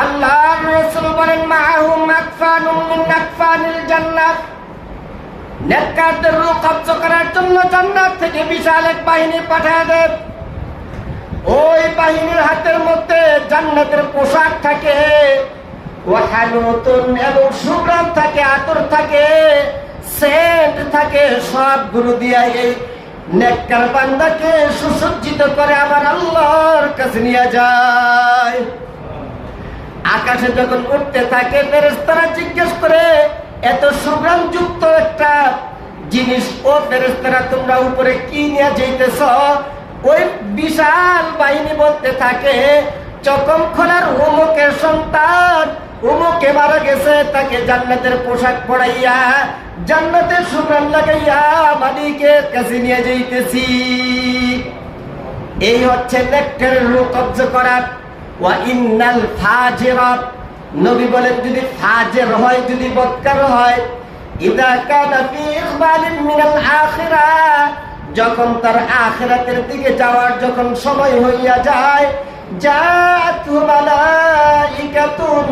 আল্লাহ রসুল বলেন মাহুম আকফানুম মিন আকফানিল জান্নাত। নেককারদের রূহ করার জন্য জান্নাত থেকে বিশাল এক বাহিনী পাঠায় দেব ওই বাহিনীর হাতের মধ্যে জান্নাতের পোশাক থাকে ওয়াহানুতুন এবং সুগ্রাম থাকে, আতর থাকে, সেন্ট থাকে, সবগুলো দিয়া এই নেককার বান্দাকে সুসজ্জিত করে আমার আল্লাহর কাছে নিয়ে যায়। আকাশে যখন উঠতে থাকে ফেরেস্তারা জিজ্ঞেস করে, এত সুগ্রাম যুক্ত একটা জিনিস, ও ফেরেস্তারা তোমরা উপরে কি নিয়ে যাইতেছ? ওই বিশাল বাহিনী বলতে থাকে চকম খোলার উমুকের সন্তান, উমুকে মারা গেছে, তাকে জান্নাতের পোশাক পড়াইয়া জান্নাতের সুগ্রাম লাগাইয়া মালিকের কাছে নিয়ে যাইতেছি। এই হচ্ছে নেকটারের রূপ কব্জ করার ওয়া ইন্নাল নবী বলেন, যদি ফাজির হয়, যদি বদকার হয়, ইদা কানা ফি ইকবালিন মিনাল আখিরা। যখন তার আখিরাতের দিকে যাওয়ার যখন সময় হইয়া যায় জাতু মালাইকাতুন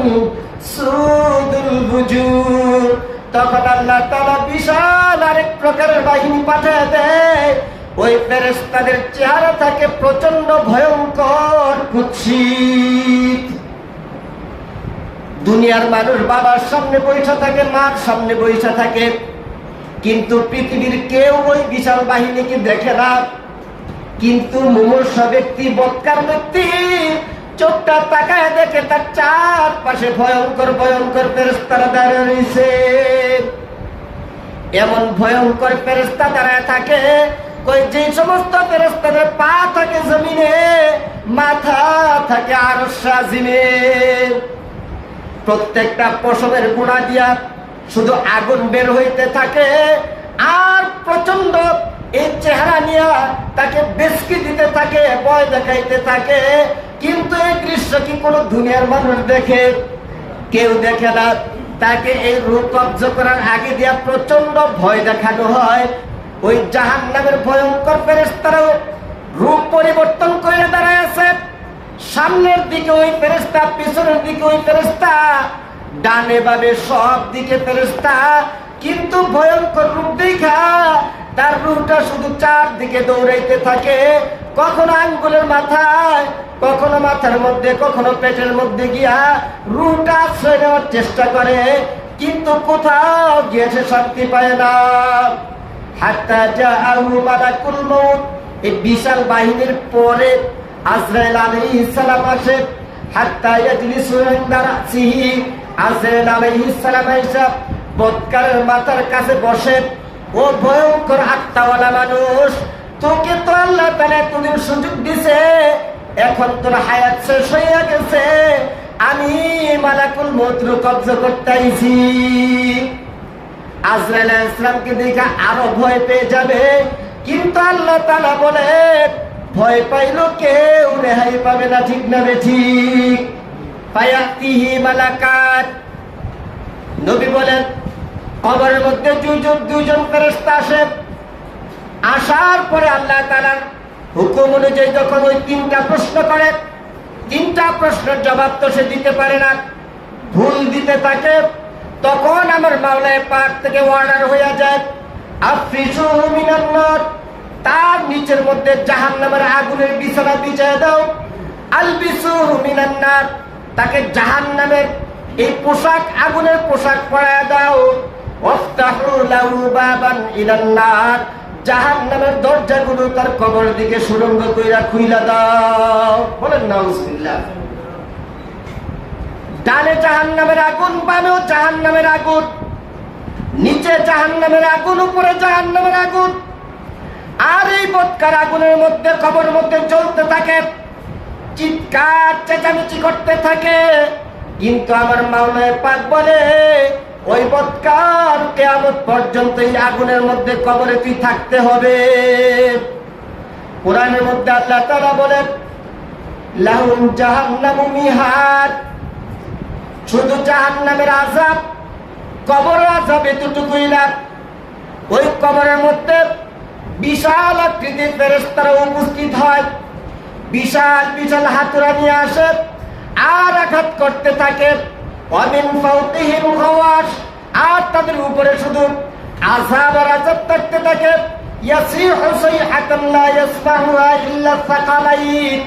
সুদুল বুজুর তখন আল্লাহ তাআলা বিশাল আরেক প্রকারের বাহিনী পাঠিয়ে দেয়। ওই ফেরেস্তাদের চেহারা থাকে প্রচণ্ড ভয়ঙ্কর, কুৎসিত। দুনিয়ার মানুষ বাবার সামনে বৈশা থাকে, মার সামনে বৈশা থাকে। কিন্তু পৃথিবীর কেউ ওই বিশাল বাহিনীকে দেখে না। কিন্তু মুমূর্ষ ব্যক্তি, বৎকার ব্যক্তি, চোখটা তাকায় দেখে তার চারপাশে ভয়ঙ্কর ভয়ঙ্কর ফেরেস্তারা দাঁড়িয়ে রয়েছে। এমন ভয়ঙ্কর ফেরেস্তা দাঁড়ায় থাকে যে সমস্ত ফেরেস্তাদের পা থাকে জমিনে, মাথা থাকে আর প্রত্যেকটা পশমের গুণা দিয়া শুধু আগুন বের হইতে থাকে, আর প্রচণ্ড এই চেহারা নিয়ে তাকে বেসকি দিতে থাকে, ভয় দেখাইতে থাকে। কিন্তু এই দৃশ্য কি কোনো দুনিয়ার মানুষ দেখে? কেউ দেখে না। তাকে এই রূপ কব্জ করার আগে দিয়া প্রচণ্ড ভয় দেখানো হয়। ওই জাহান নামের ভয়ঙ্কর ফেরেস্তারাও রূপ পরিবর্তন করে দাঁড়ায় আছে। সামনের দিকে ওই ফেরেস্তা পিছনের দিকে ওই ফেরেস্তা ডানে বামে সব দিকে ফেরেস্তা কিন্তু ভয়ঙ্কর রূপ দেখা, তার রূপটা শুধু চারদিকে দৌড়াইতে থাকে। কখনো আঙ্গুলের মাথায়, কখনো মাথার মধ্যে, কখনো পেটের মধ্যে গিয়া রুটা আশ্রয় নেওয়ার চেষ্টা করে, কিন্তু কোথাও গিয়েছে শান্তি পায় না। এই বিশাল বাহিনীর পরে আজরাইল আলাইহিস সালাম আসে। কাছে বসে, ও ভয়ঙ্কর মানুষ, তোকে তো আল্লাহ এতদিন সুযোগ দিছে, এখন তোর হায়াত শেষ হইয়া গেছে। আমি মালাকুল মৌত কব্জ করতে আইছি। আজরাইল ইসলামকে দেখা আরও ভয় পেয়ে যাবে। কিন্তু আল্লাহ তালা বলে, ভয় পাইলো কেউ, রেহাই পাবে না, ঠিক না ঠিক। নবী বলেন মধ্যে দুজন দুজন আসার পরে আল্লাহ হুকুম অনুযায়ী যখন ওই তিনটা প্রশ্ন করে, তিনটা প্রশ্নের জবাব তো সে দিতে পারে না। ভুল দিতে থাকে তখন আমার মাওলায় পাক থেকে অর্ডার হয়ে যায় আফ্রিসু মিনান নার তার নিচের মধ্যে জাহান নামের আগুনের বিছানা বিছায় দাও। আলবিসু মিনান নার তাকে জাহান নামের এই পোশাক, আগুনের পোশাক পরায় দাও। ওয়াফতাহু লাহু বাবান ইলান নার জাহান নামের দরজাগুলো তার কবর দিকে সুরঙ্গ কইরা খুইলা দাও। বলেন, নাউজুবিল্লাহ। ডানে জাহান নামের আগুন, বামেও জাহান নামের আগুন, নিচে জাহান নামের আগুন, উপরে জাহান নামের আগুন। আর এই বৎকার আগুনের মধ্যে খবর মধ্যে চলতে থাকে, চিৎকার, চেঁচামেচি করতে থাকে। কিন্তু আমার মাওলায় পাক বলে, ওই বৎকার কেয়ামত পর্যন্ত এই আগুনের মধ্যে কবরে তুই থাকতে হবে। কোরআনের মধ্যে আল্লাহ তাআলা বলেন, লাহুম জাহান্নামু মিহাদ শুধু জাহান্নামের আযাব কবর আযাব এতটুকুই না। ওই কবরের মধ্যে বিশাল আকৃতির ফেরেশতারা উপস্থিত হয়। বিশাল বিশাল হাতুরা নিয়ে আসে, আর আঘাত করতে থাকে। অমিন ফাউতিহিম খাওয়াস আর তাদের উপরে শুধু আযাব আর আযাব থাকতে থাকে। ইয়াসিহু সাইহাতান লা ইয়াসমাহুহা ইল্লা সাকালাইন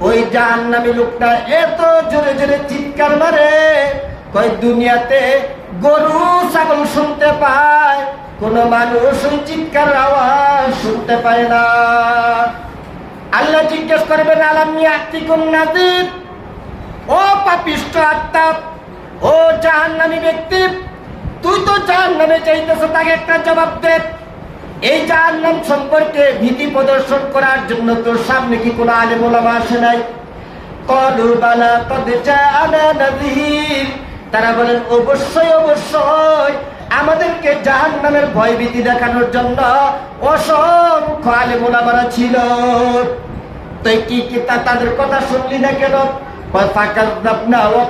ওই জাহান্নামী লোকটা এত জোরে জোরে চিৎকার মারে, কয়, দুনিয়াতে গরু, ছাগল শুনতে পায়, কোন মানুষ ওই চিৎকার আওয়াজ শুনতে পায় না। আল্লাহ জিজ্ঞেস করবেন, আলাম ইয়াতিকুম নাদির ও পাপিষ্ট আত্মা, ও জাহান্নামী ব্যক্তি, তুই তো জাহান্নামে চাইতেছ তাকে একটা জবাব দে। এই জাহান্নাম সম্পর্কে ভীতি প্রদর্শন করার জন্য তোর সামনে কি কোনো আলে ওলামা আসে নাই? কলু বালা কদ জানা নাযীর। তারা বলেন, অবশ্যই অবশ্যই। আমাদেরকে জাহান্নামের ভয়ভীতি দেখানোর জন্য অসংখ্য আলেম ওলামারা ছিল। তুই কি কি তাদের কথা শুনলি না কেন? ফাকাযযাবনা ওয়া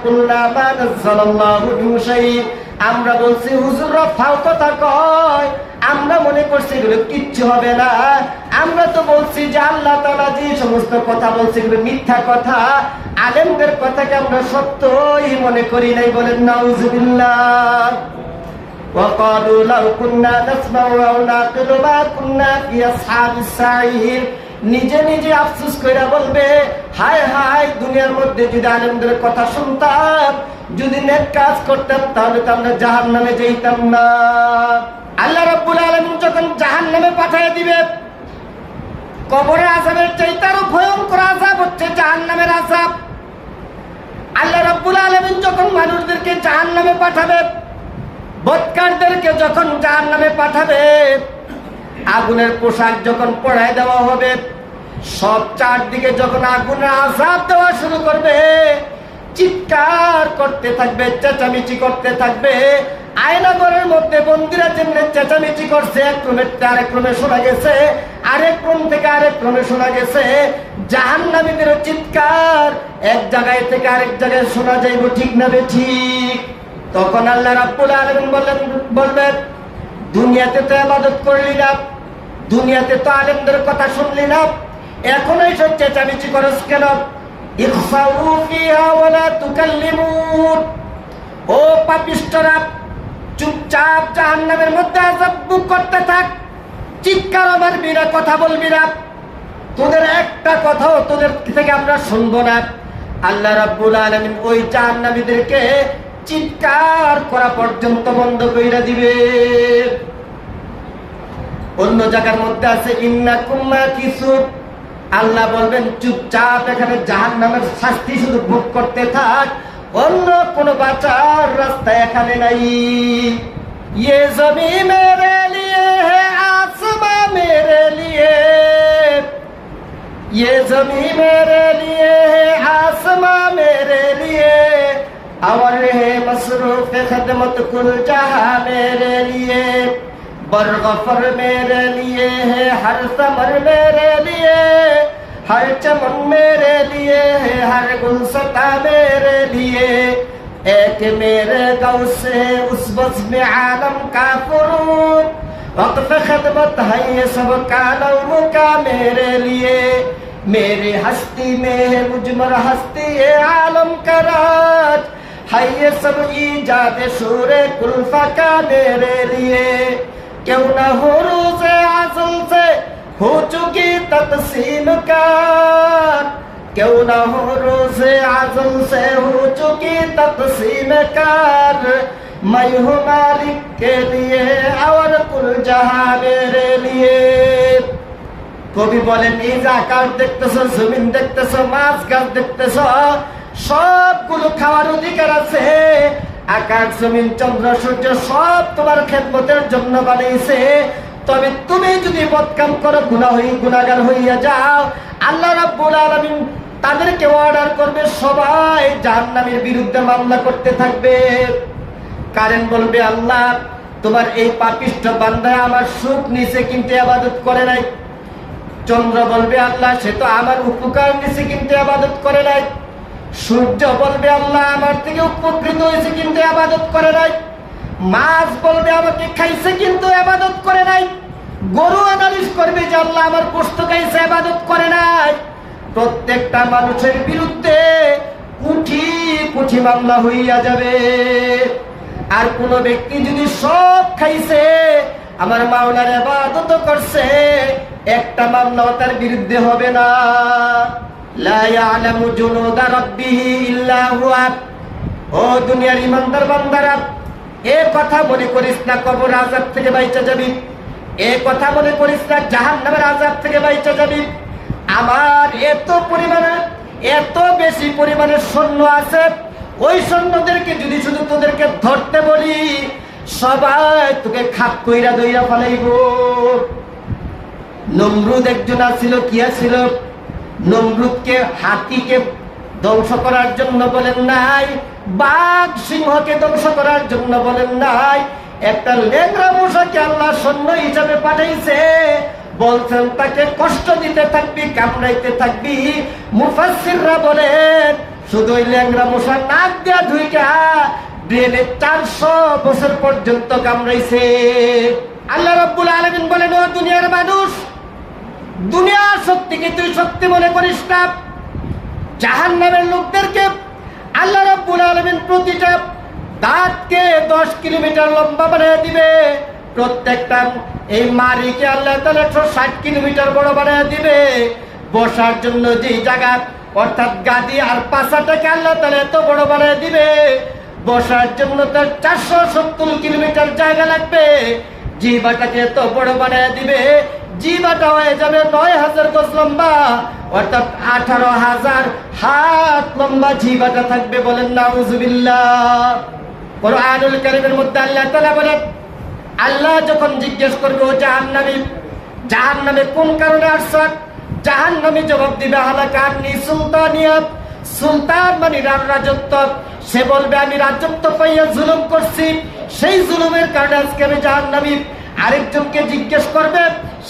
কুল্লা মা নাযালাল্লাহু মিন শাইইন আমরা বলছি হুজুররা ফাও কথা কয় আমরা মনে করছি এগুলো কিচ্ছু হবে না আমরা তো বলছি যে আল্লাহ তাআলা যে সমস্ত কথা বলছে এগুলো মিথ্যা কথা আলেমদের কথাকে আমরা সত্যই মনে করি নাই বলেন নাউজুবিল্লাহ وقالوا لو كنا نسمع أو نعقل ما كنا في أصحاب السعير নিজে নিজে আফসোস কইরা বলবে হায় হায় দুনিয়ার মধ্যে যদি আলেমদের কথা শুনতাম যদি নেক কাজ করতাম, তাহলে তো আমরা জাহান নামে যেতাম না। আল্লাহ রাব্বুল আলামিন যখন জাহান নামে পাঠিয়ে দিবে, কবরে আজাবের চাইতে ভয়ঙ্কর আজাব হচ্ছে জাহান নামের আজাব আল্লাহ রাব্বুল আলামিন যখন মানুষদেরকে জাহান নামে পাঠাবে, বৎকারদেরকে যখন জাহান নামে পাঠাবে, আগুনের পোশাক যখন পড়ায় দেওয়া হবে, সব চারদিকে যখন আগুনের আজাব দেওয়া শুরু করবে চিৎকার করতে থাকবে, চেঁচামেচি করতে থাকবে। আয়নাগরের মধ্যে বন্দিরা যেমনি চেঁচামেচি করছে, এক ক্রমে আরেক ক্রমে শোনা গেছে, আরেক ক্রম থেকে আরেক ক্রমে শোনা গেছে। জাহান্নামীদের চিৎকার এক জায়গায় থেকে আরেক জায়গায় শোনা যাইব, ঠিক না বে ঠিক? তখন আল্লাহ রাব্বুল আলামিন বললেন, বলবেন, দুনিয়াতে তো ইবাদত করলি না, দুনিয়াতে তো আলেমদের কথা শুনলি না, এখন এইসব চেঁচামেচি করস কেন? ও পাপিষ্টরা চুপচাপ জাহান্নামের মধ্যে আযাব করতে থাক। চিৎকার মারবি না কথা বলবি না। তোদের একটা কথাও তোদের থেকে আমরা শুনব না। আল্লাহ রাব্বুল আলামিন ওই জাহান্নামীদেরকে চিৎকার করা পর্যন্ত বন্ধ কইরা দিবে। অন্য জায়গার মধ্যে আছে ইন্না কুম্মা কিছু আল্লাহ বলবেন চুপচাপ এখানে জাহান নামের শাস্তি শুধু ভোগ করতে থাক অন্য কোন বাঁচার রাস্তা এখানে নাই ইয়ে জমি মেরে লিয়ে হে আসমা মেরে লিয়ে ये जमी मेरे लिए है आसमां मेरे लिए और है मसरूफ खदमत कुल जहां मेरे लिए बरगफर मेरे लिए है हर समर मेरे लिए ہر چمن میرے لیے ہے، ہر گلستا میرے لیے۔ ایک میرے گو سے اس بزم عالم کا فرون۔ وقف خدمت ہے یہ سب کا نوم کا میرے لیے۔ میرے ہستی میں ہے مجمر ہستی ہے عالم کا راج۔ ہے یہ سب ایجاد شور کلفہ کا میرے لیے۔ کیوں نہ ہو روز عزل سے ہو چکی تقسیم کا کیوں نہ ہو روز عزم سے ہو چکی تقسیم کار میں ہوں مالک کے لیے اور کل جہاں میرے لیے কবি বলেন এই যে আকাশ দেখতেছ জমিন দেখতেছ মাছ গাছ দেখতেছ সবগুলো খাওয়ার অধিকার আছে আকাশ জমিন চন্দ্র সূর্য সব তোমার খেদমতের জন্য বানিয়েছে তবে তুমি যদি বদকাম করো গুণা হই গুণাগার হইয়া যাও। আল্লাহ রাব্বুল আলামিন তাদেরকে অর্ডার করবে, সবাই জাহান্নামের বিরুদ্ধে মামলা করতে থাকবে। কারেন বলবে, আল্লাহ, তোমার এই পাপিষ্ঠ বান্দায় আমার সুখ নিছে, কিন্তু আবাদত করে নাই। চন্দ্র বলবে, আল্লাহ, সে তো আমার উপকার নিছে, কিন্তু আবাদত করে নাই। সূর্য বলবে, আল্লাহ, আমার থেকে উপকৃত হয়েছে, কিন্তু আবাদত করে নাই। মাছ বলবে আমাকে, খাইছে কিন্তু আবাদত করে নাই। গরু আনালিশ করবে যে আল্লাহ আমার গোস্ত খাইছে আবাদত করে নাই। প্রত্যেকটা মানুষের বিরুদ্ধে কুঠি কুঠি মামলা হইয়া যাবে। আর কোন ব্যক্তি যদি সব খাইছে, আমার মাওলার আবাদত করছে, একটা মামলাও তার বিরুদ্ধে হবে না। ও দুনিয়ার ইমানদার বান্দারা এ কথা মনে করিস না, কবর আজাব থেকে বাইচা যাবি। এ কথা মনে করিস না জাহান নামের আজাব থেকে বাইচা যাবি। আমার এত পরিমাণে, এত বেশি পরিমাণে সৈন্য আছে। ওই সৈন্যদেরকে যদি শুধু তোদেরকে ধরতে বলি, সবাই তোকে খাপ কইরা দইরা ফেলাইব। নমরুদ একজন আছিল, কি আছিল? নমরুদকে হাতিকে ধ্বংস করার জন্য বলেন নাই বাঘ সিংহকে ধ্বংস করার জন্য বলেন নাই। একটা লেংরা মশাকে আল্লাহ সৈন্য হিসাবে পাঠাইছে। বলছেন, তাকে কষ্ট দিতে থাকবি, কামড়াইতে থাকবি। মুফাসিররা বলেন, শুধু ওই ল্যাংরা মশা নাক দিয়া ধুইকা ব্রেনে চারশো বছর পর্যন্ত কামড়াইছে। আল্লাহ রব্বুল আলমিন বলেন, ও দুনিয়ার মানুষ, দুনিয়ার শক্তিকে তুই শক্তি মনে করিস না। জাহান নামের লোকদেরকে আল্লাহ রব্বুল আলমিন প্রতিটা দাঁতকে দশ কিলোমিটার লম্বা বানিয়ে দিবে। প্রত্যেকটা এই মারিকে আল্লাহ তাহলে ষাট কিলোমিটার বড় বানিয়ে দিবে। বসার জন্য যে জায়গা, অর্থাৎ গাদি আর পাশাটাকে আল্লাহ তাহলে এত বড় বানিয়ে দিবে। বসার জন্য তার চারশো সত্তর কিলোমিটার জায়গা লাগবে। জিবাটাকে এত বড় বানিয়ে দিবে। জিবাটা হয়ে যাবে নয় হাজার গজ লম্বা। অর্থাৎ আঠারো হাজার হাত লম্বা জিবাটা থাকবে বলেন নাউজুবিল্লাহ। কোরআনুল কারীমের মধ্যে আল্লাহ তাআলা বলেন, আল্লাহ যখন জিজ্ঞেস করবে, ও জাহান্নামী, জাহান্নামে কোন কারণে আসছ? জাহান্নামী জবাব দিবে হালাকান্নি সুলতানিয়াত। সুলতান মানে রার- রাজত্ব। সে বলবে, আমি রাজত্ব পাইয়া জুলুম করছি। সেই জুলুমের কারণে আজকে আমি জাহান্নামী। আরেকজনকে জিজ্ঞেস করবে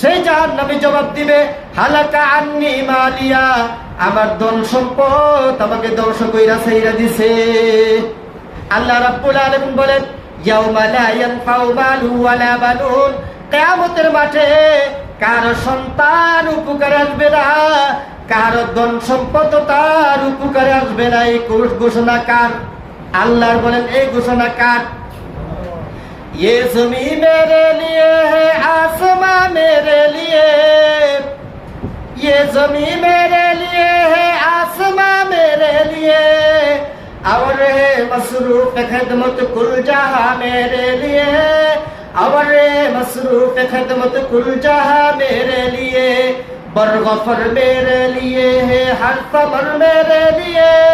সেই জাহান্নামী জবাব দিবে, হালাকা আন্নি মালিয়া, আমার ধন সম্পদ আমাকে ধ্বংস কইরা সেইরা দিছে। আল্লাহ রাব্বুল আলামিন বলেন, ইয়াউমা লা ইয়ানফাউ মালু ওয়ালা বানুন। কিয়ামতের মাঠে কার সন্তান উপকারে আসবে না, কার ধন সম্পদ তার উপকারে আসবে না। এই ঘোষণা কার? আল্লাহর বলেন, এই ঘোষণা কার? یہ زمین میرے لیے ہے، آسمان میرے لیے۔ یہ زمین میرے لیے ہے، آسمان میرے لیے۔ اور ہے مصروف خدمت کل جہاں میرے لیے۔ اور ہے مصروف خدمت کل جہاں میرے لیے۔ برغفر میرے لیے ہے، ہر سمر میرے لیے۔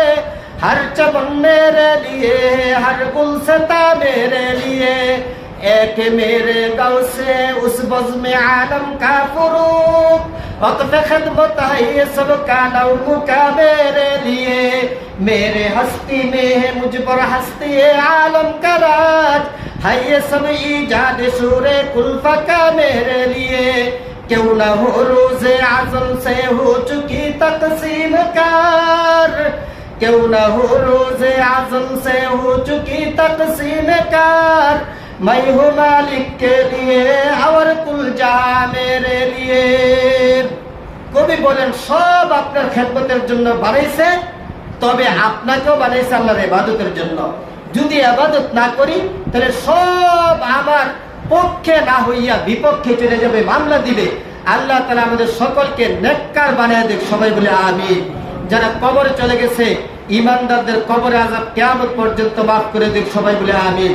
ہر چمن میرے لیے، ہر گلستہ میرے لیے، ایک میرے گو سے اس بزم عالم کا فروغ، وقف خدمت ہے یہ سب کا لو کا میرے لیے۔ میرے ہستی میں ہے مجھ پر ہستی عالم کا راج۔ ہے یہ سب ایجاد شور کلفہ کا میرے لیے۔ کیوں نہ ہو روز عظم سے ہو چکی تقسیم کا क्यों न हो रोजे आजम से हो चुकी तकसीम कार मैं हूँ मालिक के लिए और कुल जहा मेरे लिए কবি বলেন সব আপনার খেদমতের জন্য বানাইছে তবে আপনাকেও বানাইছে আল্লাহর ইবাদতের জন্য যদি আবাদত না করি তাহলে সব আমার পক্ষে না হইয়া বিপক্ষে চলে যাবে মামলা দিবে আল্লাহ তালা আমাদের সকলকে নেককার বানিয়ে দেখ সবাই বলে আমি যারা কবরে চলে গেছে ইমানদারদের কবরে আজাব কেমন পর্যন্ত মাফ করে দিন, সবাই বলে আমি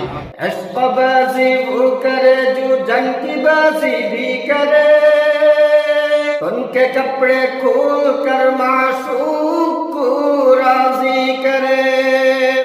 বাজি করে জু জঙ্গি করে उनके कपड़े खोल कर मासूक को राजी करे